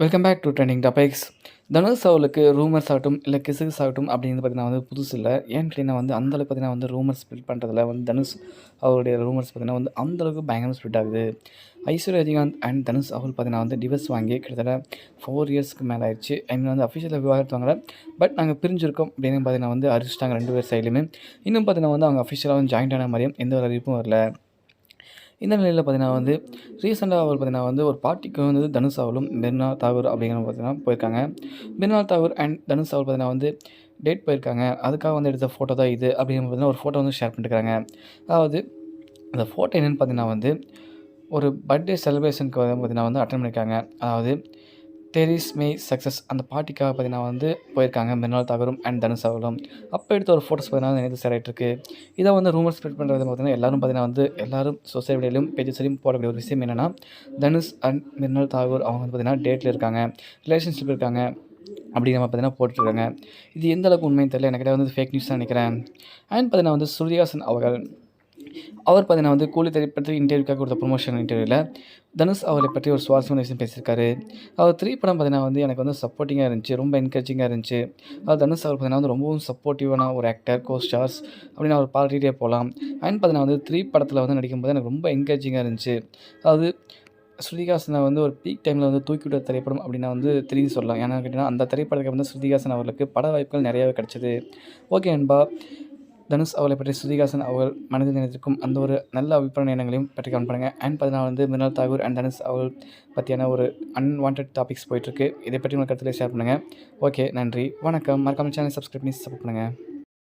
Welcome back to trending topics Dhanush அவளுக்கு rumours ஆகட்டும் இல்லை கிசுகிஸ் ஆகட்டும் அப்படிங்கிறது பார்த்தீங்கன்னா வந்து புதுசு இல்லை. ஏன் கேட்டிங்கன்னா வந்து அந்தளவுக்கு பார்த்தீங்கன்னா வந்து ரூமர்ஸ் ஸ்ப்ரெட் பண்ணுறதுல வந்து தனுஷ் அவருடைய ரூமர்ஸ் பார்த்தீங்கன்னா வந்து அந்தளவுக்கு பயங்கரமாக ஸ்ப்ரெட் ஆகுது. ஐஸ்வர்யா ரஜினிகாந்த் அண்ட் தனுஷ் அவள் பார்த்தீங்கன்னா வந்து டிவர்ஸ் வாங்கி கிட்டத்தட்ட ஃபோர் இயர்ஸ்க்கு மேலே ஆயிடுச்சு. ஐ மீன் வந்து அஃபிஷியலாக விவாகரத்து வாங்கல. பட் நாங்கள் பிரிஞ்சிருக்கோம் அப்படின்னு பார்த்தீங்கன்னா வந்து அறிவிச்சிட்டாங்க ரெண்டு பேர் சைட்லையுமே இன்னும் பார்த்தீங்கன்னா வந்து அவங்க அஃபிஷியலாக வந்து ஜாயின்ட் ஆன மாதிரியும் எந்த ஒரு அறிவிப்பும் வரல. இந்த நிலையில் பார்த்தீங்கன்னா வந்து ரீசெண்டாக அவர் பார்த்தீங்கன்னா வந்து ஒரு பார்ட்டிக்கு வந்து தனுஷ் அவளும் மெர்னா தாகூர் அப்படிங்கிற பார்த்தீங்கன்னா போயிருக்காங்க. மெர்னா தாகூர் அண்ட் தனுஷ் அவள் பார்த்தீங்கன்னா வந்து டேட் போயிருக்காங்க. அதுக்காக வந்து எடுத்த ஃபோட்டோ தான் இது அப்படிங்கிற பார்த்தீங்கன்னா ஒரு ஃபோட்டோ வந்து ஷேர் பண்ணிட்டுருக்காங்க அதாவது அந்த ஃபோட்டோ என்னென்னு பார்த்தீங்கன்னா வந்து ஒரு பர்த்டே செலிப்ரேஷனுக்கு வந்து பார்த்தீங்கன்னா வந்து அட்டன் பண்ணியிருக்காங்க அதாவது டெரிஸ் மே சக்ஸஸ் அந்த பாட்டிக்காக பார்த்தீங்கன்னா வந்து போயிருக்காங்க. மிருனால் தாகரும் அண்ட் தனுஷ் அவர்களும். அப்போ எடுத்த ஒரு ஃபோட்டோஸ் பார்த்தீங்கன்னா எனக்கு ஷேர் இதை வந்து ரூமர் ஸ்ப்ரெட் பண்ணுறது பார்த்தீங்கன்னா எல்லாரும் பார்த்தீங்கன்னா வந்து எல்லாரும் சொசைட்டிலையும் பேஜஸ்லையும் போடக்கூடிய ஒரு விஷயம் என்னென்னா தனுஷ் அண்ட் மிருனால் தாகூர் அவங்க வந்து பார்த்தீங்கன்னா டேட்டில் இருக்காங்க. ரிலேஷன்ஷிப் இருக்காங்க. அப்படிங்கிற மாதிரி பார்த்தீங்கன்னா போட்டுருக்காங்க இது எந்த அளவுக்கு உண்மைன்னு தெரியல. எனக்கு வந்து ஃபேக் நியூஸ் தான் நினைக்கிறேன். அண்ட் பார்த்தீங்கன்னா வந்து சூர்யாசன் அவர்கள் அவர் பார்த்தீங்கன்னா வந்து கூலி திரைப்படத்தில் இன்டர்வியூக்காக கொடுத்த ப்ரொமோஷன் இன்டர்வியூவில் தனுஷ் அவரை பற்றி ஒரு சுவாரஸ்யமான விஷயம் பேசியிருக்காரு. அவர் த்ரீ படம் பார்த்தீங்கன்னா வந்து எனக்கு வந்து சப்போர்ட்டிங்காக இருந்துச்சு ரொம்ப என்கரேஜிங்காக இருந்துச்சு. அவர் தனுஷ் அவர் பார்த்தீங்கன்னா வந்து ரொம்பவும் சப்போர்ட்டிவான ஒரு ஆக்டர் கோ ஸ்டார்ஸ் அப்படின்னு அவர் பாராட்டிகிட்டே போகலாம் அண்ட் பார்த்தீங்கன்னா வந்து த்ரீ படத்தில் வந்து நடிக்கும்போது எனக்கு ரொம்ப என்கரேஜிங்காக இருந்துச்சு. அதாவது ஸ்ருதிகாசனை வந்து ஒரு பீக் டைமில் வந்து தூக்கி விட்ட திரைப்படம் அப்படின்னா வந்து திரும்பி சொல்லலாம். ஏன்னா கேட்டிங்கன்னா அந்த திரைப்படத்துக்கு வந்து ஸ்ருதிகாசன் அவர்களுக்கு பட வாய்ப்புகள் நிறையாவே கிடச்சிது. ஓகே அன்பா தனுஷ் அவளை பற்றி ஸ்ருதிகாசன் அவர்கள் மனதில் நினைத்திருக்கும் அந்த ஒரு நல்ல அபிப்பிராய எண்ணங்களையும் பற்றி கவனம் பண்ணுங்கள் அண்ட் பார்த்தீங்கன்னா வந்து மினால் தாகூர் அண்ட் தனுஷ் அவள் பற்றியான ஒரு அன்வான்ட் டாபிக்ஸ் போயிட்டுருக்கு. இதை பற்றி உங்கள் கருத்தில் ஷேர் பண்ணுங்கள் ஓகே நன்றி. வணக்கம். மறக்காமல் சேனல் சப்ஸ்கிரைப் பண்ணி சப்போர்ட் பண்ணுங்கள்